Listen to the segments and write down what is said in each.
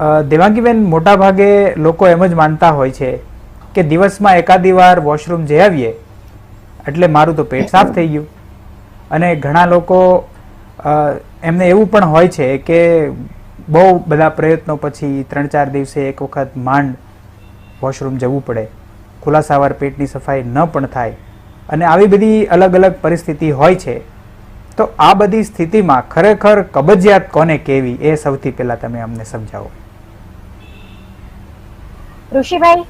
દેવાંગીબેન મોટા ભાગે લોકો એમ જ માનતા હોય છે કે દિવસમાં એકાદી વાર વોશરૂમ જઈ આવીએ એટલે મારું તો પેટ સાફ થઈ ગયું. અને ઘણા લોકો એમને એવું પણ હોય છે કે બહુ બધા પ્રયત્નો પછી ત્રણ ચાર દિવસે એક વખત માંડ વોશરૂમ જવું પડે. ખુલાસાવાર પેટની સફાઈ ન પણ થાય. અને આવી બધી અલગ અલગ પરિસ્થિતિ હોય છે. તો આ બધી સ્થિતિમાં ખરેખર કબજિયાત કોને કેવી એ સૌથી પહેલા તમે અમને સમજાવો. ઋષિભાઈ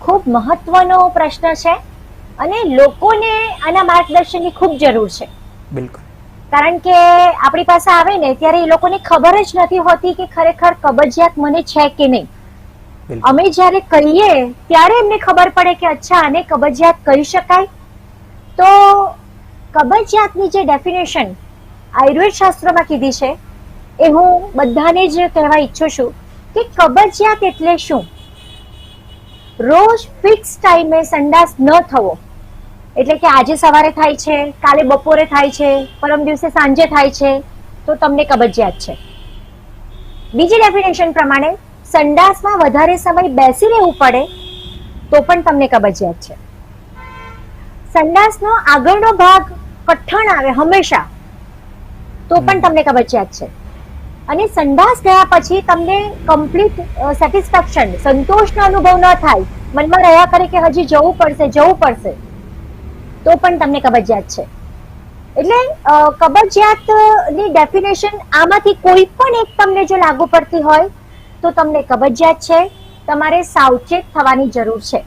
ખૂબ મહત્વનો પ્રશ્ન છે અને લોકોને આના માર્ગદર્શનની ખૂબ જરૂર છે. બિલકુલ. કારણ કે આપણી પાસે આવે ને ત્યારે એ લોકોને ખબર જ નથી હોતી કે ખરેખર કબજિયાત મને છે કે નહીં. અમે જ્યારે કહીએ ત્યારે એમને ખબર પડે કે અચ્છા આને કબજિયાત કહી શકાય. તો કબજિયાતની જે ડેફિનેશન આયુર્વેદ શાસ્ત્રમાં કીધી છે એ હું બધાને જ કહેવા ઈચ્છું છું કે કબજિયાત એટલે શું? રોજ ફિક્સ ટાઈમે સંડાસ ન થવો. એટલે કે આજે સવારે થાય છે કાલે બપોરે થાય છે પરમ દિવસે સાંજે થાય છે તો તમને કબજિયાત છે. બીજી ડેફિનેશન પ્રમાણે સંડાસમાં વધારે સમય બેસી રહેવું પડે તો પણ તમને કબજિયાત છે. સંડાસનો આગળનો ભાગ કઠણ આવે હંમેશા તો પણ તમને કબજિયાત છે. અને સંડાસ ગયા પછી તમને કમ્પ્લીટ સેટિસ્ફેક્શન સંતોષનો અનુભવ ન થાય. મનમાં રહ્યા કરે કે હજી જવું પડશે જવું પડશે. તો પણ તમને કબજિયાત છે. એટલે કબજિયાતની ડેફિનેશન આમાંથી કોઈ પણ એક તમને જો લાગુ પડતી હોય, તો તમને કબજિયાત છે. તમારે સાવચેત થવાની જરૂર છે.